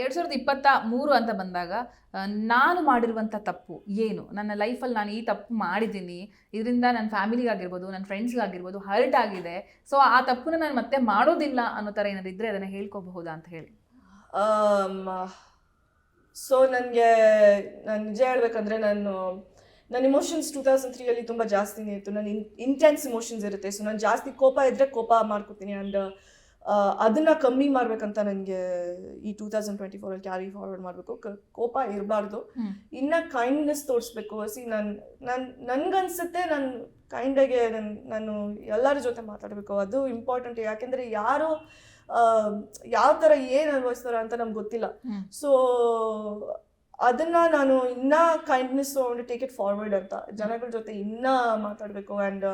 ಎರಡು ಸಾವಿರದ ಇಪ್ಪತ್ತ ಮೂರು ಅಂತ ಬಂದಾಗ ನಾನು ಮಾಡಿರುವಂಥ ತಪ್ಪು ಏನು? ನನ್ನ ಲೈಫಲ್ಲಿ ನಾನು ಈ ತಪ್ಪು ಮಾಡಿದ್ದೀನಿ. ಇದರಿಂದ ನನ್ನ ಫ್ಯಾಮಿಲಿಗಾಗಿರ್ಬೋದು ನನ್ನ ಫ್ರೆಂಡ್ಸ್ಗಾಗಿರ್ಬೋದು ಹರ್ಟ್ ಆಗಿದೆ. ಸೊ ಆ ತಪ್ಪನ್ನ ನಾನು ಮತ್ತೆ ಮಾಡೋದಿಲ್ಲ ಅನ್ನೋ ಥರ ಏನಾದ್ರು ಇದ್ದರೆ ಅದನ್ನು ಹೇಳ್ಕೋಬಹುದಾ ಅಂತ ಹೇಳಿ. ಸೊ ನನಗೆ, ನಾನು ನಿಜ ಹೇಳ್ಬೇಕಂದ್ರೆ ನಾನು ನನ್ನ ಇಮೋಷನ್ಸ್ ಟೂ ತೌಸಂಡ್ ತ್ರೀಯಲ್ಲಿ ತುಂಬ ಜಾಸ್ತಿನೇ ಇತ್ತು. ನನ್ನ ಇನ್ ಇಂಟೆನ್ಸ್ ಇಮೋಷನ್ಸ್ ಇರುತ್ತೆ. ಸೊ ನಾನು ಜಾಸ್ತಿ ಕೋಪ ಇದ್ದರೆ ಕೋಪ ಮಾಡ್ಕೊತೀನಿ. ಆ್ಯಂಡ್ ಅದನ್ನು ಕಮ್ಮಿ ಮಾಡ್ಬೇಕಂತ ನನಗೆ ಈ ಟೂ ತೌಸಂಡ್ ಟ್ವೆಂಟಿ ಫೋರಲ್ಲಿ ಕ್ಯಾರಿ ಫಾರ್ವರ್ಡ್ ಮಾಡಬೇಕು. ಕೋಪ ಇರಬಾರ್ದು. ಇನ್ನ ಕೈಂಡ್ನೆಸ್ ತೋರಿಸ್ಬೇಕು. ಸಿ ನಾನು ನಾನು ನನಗನ್ಸುತ್ತೆ ನಾನು ಕೈಂಡಾಗೆ ನಾನು ನಾನು ಎಲ್ಲರ ಜೊತೆ ಮಾತಾಡಬೇಕು. ಅದು ಇಂಪಾರ್ಟೆಂಟ್ ಯಾಕೆಂದರೆ ಯಾರು ಯಾವ ಥರ ಏನು ಅನುಭವಿಸ್ತಾರ ಅಂತ ನಮ್ಗೆ ಗೊತ್ತಿಲ್ಲ. ಸೊ ಅದನ್ನ ನಾನು ಇನ್ನ ಕೈಂಡ್ನೆಸ್ ಒಂದು ಟೇಕ್ ಇಟ್ ಫಾರ್ವರ್ಡ್ ಅಂತ. ಜನಗಳ ಜೊತೆ ಇನ್ನ ಮಾತಾಡಬೇಕು ಆ್ಯಂಡ್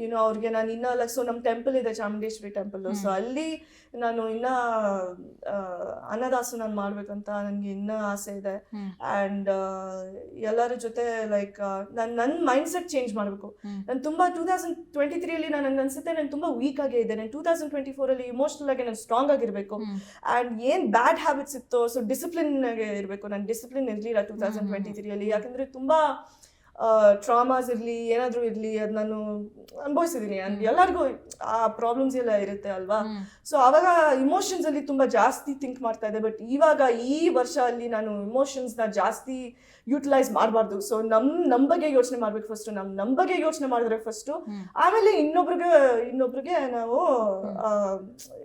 ಯುನೋ ಅವ್ರಿಗೆ ನಾನು ಇನ್ನ ಲೈಕ್ ಸೊ ನಮ್ಮ ಟೆಂಪಲ್ ಇದೆ ಚಾಮುಂಡೇಶ್ವರಿ ಟೆಂಪಲ್ ಸೊ ಅಲ್ಲಿ ನಾನು ಇನ್ನ ಅನ್ನದಾಸು ನಾನು ಮಾಡ್ಬೇಕಂತ ನನಗೆ ಇನ್ನ ಆಸೆ ಇದೆ. ಅಂಡ್ ಆ್ಯಂಡ್ ಎಲ್ಲರ ಜೊತೆ ಲೈಕ್ ನಾನು ನನ್ನ ಮೈಂಡ್ ಸೆಟ್ ಚೇಂಜ್ ಮಾಡಬೇಕು ನಾನು ತುಂಬ ಟೂ ತೌಸಂಡ್ ಟ್ವೆಂಟಿ ತ್ರೀಯಲ್ಲಿ ನಾನು ನನಗೆ ಅನ್ಸುತ್ತೆ ನಾನು ತುಂಬ ವೀಕ್ ಆಗಿ ಇದೆ. ನಾನು ಟೂ ತೌಸಂಡ್ ಟ್ವೆಂಟಿ ಫೋರಲ್ಲಿ ಇಮೋಷ್ನಲ್ ಆಗಿ ನಾನು ಸ್ಟ್ರಾಂಗ್ ಆಗಿರಬೇಕು. ಅಂಡ್ ಆ್ಯಂಡ್ ಏನು ಬ್ಯಾಡ್ ಹ್ಯಾಬಿಟ್ಸ್ ಇತ್ತು ಸೊ ಡಿಸಿಪ್ಲಿನ್ಗೆ ಇರಬೇಕು ನಾನು ಡಿಸಿಪ್ಲಿನ್ ಇರಲಿಲ್ಲ ಟೂ ತೌಸಂಡ್. ಟ್ವೆಂಟಿ ತ್ರೀಯಲ್ಲಿ ಯಾಕಂದರೆ ತುಂಬ ಟ್ರಾಮಾಸ್ ಇರಲಿ ಏನಾದರೂ ಇರಲಿ ಅದು ನಾನು ಅನುಭವಿಸಿದ್ದೀನಿ. ಎಲ್ಲರಿಗೂ ಆ ಪ್ರಾಬ್ಲಮ್ಸ್ ಎಲ್ಲ ಇರುತ್ತೆ ಅಲ್ವಾ. ಸೊ ಅವಾಗ ಇಮೋಷನ್ಸ್ ಅಲ್ಲಿ ತುಂಬಾ ಜಾಸ್ತಿ ಥಿಂಕ್ ಮಾಡ್ತಾ ಇದ್ದೆ. ಬಟ್ ಇವಾಗ ಈ ವರ್ಷ ಅಲ್ಲಿ ನಾನು ಇಮೋಷನ್ಸ್ನ ಜಾಸ್ತಿ ಯುಟಿಲೈಸ್ ಮಾಡಬಾರ್ದು. ಸೊ ನಮ್ ನಮ್ಮ ಬಗ್ಗೆ ಯೋಚನೆ ಮಾಡ್ಬೇಕು ಫಸ್ಟ್ ನಮ್ ನಮ್ಮ ಬಗ್ಗೆ ಯೋಚನೆ ಮಾಡಿದ್ರೆ ಫಸ್ಟು ಆಮೇಲೆ ಇನ್ನೊಬ್ರಿಗೆ ಇನ್ನೊಬ್ರಿಗೆ ನಾವು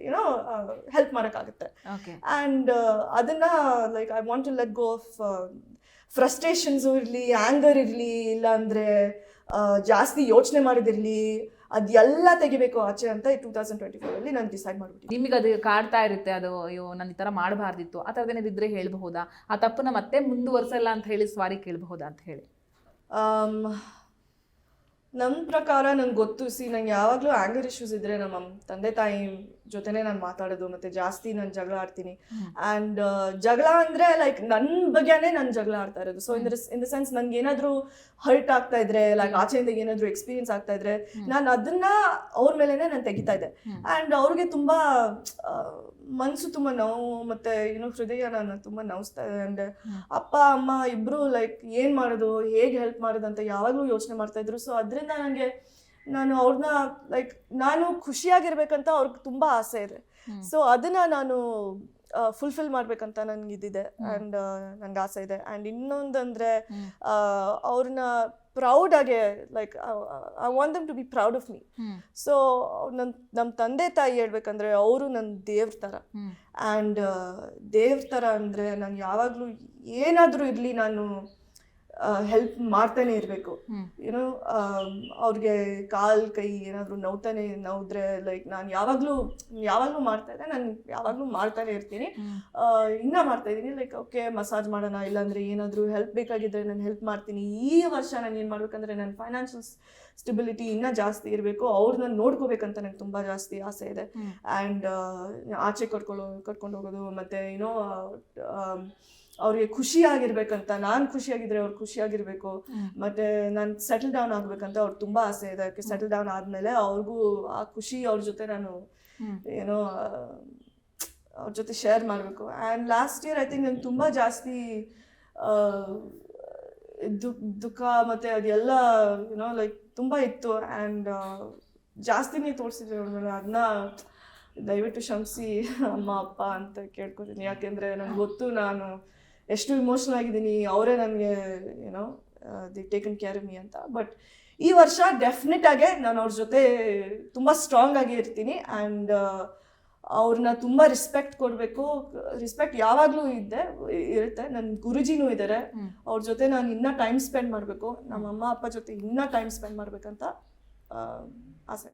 ಏನೋ ಹೆಲ್ಪ್ ಮಾಡೋಕ್ಕಾಗುತ್ತೆ. ಅಂಡ್ ಆ್ಯಂಡ್ ಅದನ್ನ like I want to let go of frustrations ಇರಲಿ ಆ್ಯಂಗರ್ ಇರಲಿ ಇಲ್ಲಾಂದರೆ ಜಾಸ್ತಿ ಯೋಚನೆ ಮಾಡಿದಿರಲಿ ಅದೆಲ್ಲ ತೆಗಿಬೇಕು ಆಚೆ ಅಂತ ಟೂ ತೌಸಂಡ್ ಟ್ವೆಂಟಿ ಫೋರಲ್ಲಿ ನಾನು ಡಿಸೈಡ್ ಮಾಡ್ಬಿಟ್ಟು ನಿಮಗೆ ಅದು ಕಾಡ್ತಾ ಇರುತ್ತೆ ಅದು ಅಯ್ಯೋ ನಾನು ಈ ಥರ ಮಾಡಬಾರ್ದಿತ್ತು ಆ ಥರದ್ದೇನಾದ್ರು ಇದ್ರೆ ಹೇಳ್ಬಹುದಾ? ಆ ತಪ್ಪನ್ನ ಮತ್ತೆ ಮುಂದುವರ್ಸಲ್ಲ ಅಂತ ಹೇಳಿ ಸ್ವಾರಿ ಕೇಳಬಹುದಾ ಅಂತ ಹೇಳಿ. ನನ್ನ ಪ್ರಕಾರ ನಂಗೆ ಗೊತ್ತು ಸಿ ನಂಗೆ ಯಾವಾಗಲೂ ಆ್ಯಂಗರ್ ಇಶ್ಯೂಸ್ ಇದ್ದರೆ ನಮ್ಮ ತಂದೆ ತಾಯಿ ಜೊತೆನೇ ನಾನು ಮಾತಾಡೋದು ಮತ್ತೆ ಜಾಸ್ತಿ ನಾನು ಜಗಳ ಆಡ್ತೀನಿ. ಅಂಡ್ ಆ್ಯಂಡ್ ಜಗಳ ಅಂದ್ರೆ ಲೈಕ್ ನನ್ನ ಬಗ್ಗೆನೇ ನಾನು ಜಗಳ ಆಡ್ತಾ ಇರೋದು. So in the in the sense ನನ್ಗೆ ಏನಾದರೂ ಹರ್ಟ್ ಆಗ್ತಾ ಇದ್ರೆ ಲೈಕ್ ಆಚೆಯಿಂದ ಏನಾದರೂ ಎಕ್ಸ್ಪೀರಿಯನ್ಸ್ ಆಗ್ತಾ ಇದ್ರೆ. ನಾನು ಅದನ್ನ ಅವ್ರ ಮೇಲೆನೆ ನಾನು ತೆಗಿತಾ ಇದ್ದೆ. ಅಂಡ್ ಆ್ಯಂಡ್ ಅವ್ರಿಗೆ ತುಂಬ ಮನಸ್ಸು ತುಂಬ ನೋವು ಮತ್ತೆ ಏನೋ ಹೃದಯ ನಾನು ತುಂಬಾ ನೋವಿಸ್ತಾ ಇದೆ. ಅಂಡ್ ಅಪ್ಪ ಅಮ್ಮ ಇಬ್ರು ಲೈಕ್ ಏನು ಮಾಡೋದು ಹೇಗೆ ಹೆಲ್ಪ್ ಮಾಡೋದು ಅಂತ ಯಾವಾಗಲೂ ಯೋಚನೆ ಮಾಡ್ತಾ ಇದ್ರು. ಸೊ ಅದರಿಂದ ನನಗೆ ನಾನು ಅವ್ರನ್ನ ಲೈಕ್ ನಾನು ಖುಷಿಯಾಗಿರ್ಬೇಕಂತ ಅವ್ರಿಗೆ ತುಂಬ ಆಸೆ ಇದೆ. ಸೊ ಅದನ್ನ ನಾನು ಫುಲ್ಫಿಲ್ ಮಾಡ್ಬೇಕಂತ ನನ್ಗೆ ಇದಿದೆ ಅಂಡ್ ಆ್ಯಂಡ್ ನನ್ಗೆ ಆಸೆ ಇದೆ. ಅಂಡ್ ಇನ್ನೊಂದಂದ್ರೆ ಅವ್ರನ್ನ ಪ್ರೌಡ್ ಆಗಿ like I want them to be proud of me. So ನನ್ನ ನಮ್ಮ ತಂದೆ ತಾಯಿ ಹೇಳ್ಬೇಕಂದ್ರೆ ಅವರು ನನ್ನ ದೇವ್ರ ಥರ ಅಂಡ್ ಆ್ಯಂಡ್ ದೇವ್ರ ಥರ ಅಂದರೆ ನಾನು ಯಾವಾಗಲೂ ಏನಾದರೂ ಇರಲಿ ನಾನು ಹೆಲ್ಪ್ ಮಾಡ್ತಾನೆ ಇರಬೇಕು. ಏನೋ ಅವ್ರಿಗೆ ಕಾಲ್ ಕೈ ಏನಾದರೂ ನೋವ್ತಾನೆ ನೋವಿದ್ರೆ ಲೈಕ್ ನಾನು ಯಾವಾಗಲೂ ಯಾವಾಗಲೂ ಮಾಡ್ತಾ ಇದ್ದೆ ನಾನು ಯಾವಾಗಲೂ ಮಾಡ್ತಾನೆ ಇರ್ತೀನಿ. ಇನ್ನೂ ಮಾಡ್ತಾ ಇದ್ದೀನಿ ಲೈಕ್ ಓಕೆ ಮಸಾಜ್ ಮಾಡೋಣ ಇಲ್ಲಾಂದರೆ ಏನಾದರೂ ಹೆಲ್ಪ್ ಬೇಕಾಗಿದ್ದರೆ ನಾನು ಹೆಲ್ಪ್ ಮಾಡ್ತೀನಿ. ಈ ವರ್ಷ ನಾನು ಏನು ಮಾಡ್ಬೇಕಂದ್ರೆ ನನ್ನ ಫೈನಾನ್ಷಿಯಲ್ ಸ್ಟೆಬಿಲಿಟಿ ಇನ್ನೂ ಜಾಸ್ತಿ ಇರಬೇಕು. ಅವ್ರನ್ನ ನೋಡ್ಕೋಬೇಕಂತ ನನಗೆ ತುಂಬ ಜಾಸ್ತಿ ಆಸೆ ಇದೆ. ಅಂಡ್ ಆ್ಯಂಡ್ ಆಚೆ ಕರ್ಕೊಳ್ಳೋ ಕರ್ಕೊಂಡು ಹೋಗೋದು ಮತ್ತು ಏನೋ ಅವ್ರಿಗೆ ಖುಷಿಯಾಗಿರ್ಬೇಕಂತ ನಾನು ಖುಷಿಯಾಗಿದ್ರೆ ಅವ್ರು ಖುಷಿಯಾಗಿರ್ಬೇಕು. ಮತ್ತೆ ಮತ್ತು ನಾನು ಸೆಟಲ್ ಡೌನ್ ಆಗ್ಬೇಕಂತ ಅವ್ರು ತುಂಬಾ ಆಸೆ ಇದೆ. ಸೆಟಲ್ ಡೌನ್ ಆದ್ಮೇಲೆ ಅವ್ರಿಗೂ ಆ ಖುಷಿ ಅವ್ರ ಜೊತೆ ನಾನು. ಏನೋ ಅವ್ರ ಜೊತೆ ಶೇರ್ ಮಾಡಬೇಕು. And last year I think ನಂಗೆ ತುಂಬ ಜಾಸ್ತಿ ದುಃಖ ದುಃಖ ಮತ್ತು ಅದೆಲ್ಲ ಏನೋ ಲೈಕ್ ತುಂಬ ಇತ್ತು. ಆ್ಯಂಡ್ ಜಾಸ್ತಿನೇ ತೋರಿಸಿದ್ರು ಅವ್ರ ಮೇಲೆ ಅದನ್ನ ದಯವಿಟ್ಟು ಕ್ಷಮಿಸಿ ಅಮ್ಮ ಅಪ್ಪ ಅಂತ ಕೇಳ್ಕೊತೀನಿ. ಯಾಕೆಂದರೆ ನನಗೆ ಗೊತ್ತು ನಾನು ಎಷ್ಟು ಇಮೋಷ್ನಲ್ ಆಗಿದ್ದೀನಿ ಅವರೇ ನನಗೆ ಏನೋ ದಿ ಟೇಕನ್ ಕೇರ್ ಮೀ ಅಂತ. ಬಟ್ ಈ ವರ್ಷ ಡೆಫಿನೆಟ್ ಆಗೇ ನಾನು ಅವ್ರ ಜೊತೆ ತುಂಬ ಸ್ಟ್ರಾಂಗ್ ಆಗಿ ಇರ್ತೀನಿ ಆ್ಯಂಡ್ ಅವ್ರನ್ನ ತುಂಬ ರಿಸ್ಪೆಕ್ಟ್ ಕೊಡಬೇಕು. ರಿಸ್ಪೆಕ್ಟ್ ಯಾವಾಗಲೂ ಇದ್ದೆ ಇರುತ್ತೆ. ನನ್ನ ಗುರುಜಿನೂ ಇದ್ದಾರೆ. ಅವ್ರ ಜೊತೆ ನಾನು ಇನ್ನೂ ಟೈಮ್ ಸ್ಪೆಂಡ್ ಮಾಡಬೇಕು. ನಮ್ಮ ಅಮ್ಮ ಅಪ್ಪ ಜೊತೆ ಇನ್ನೂ ಟೈಮ್ ಸ್ಪೆಂಡ್ ಮಾಡಬೇಕಂತ ಆಸೆ.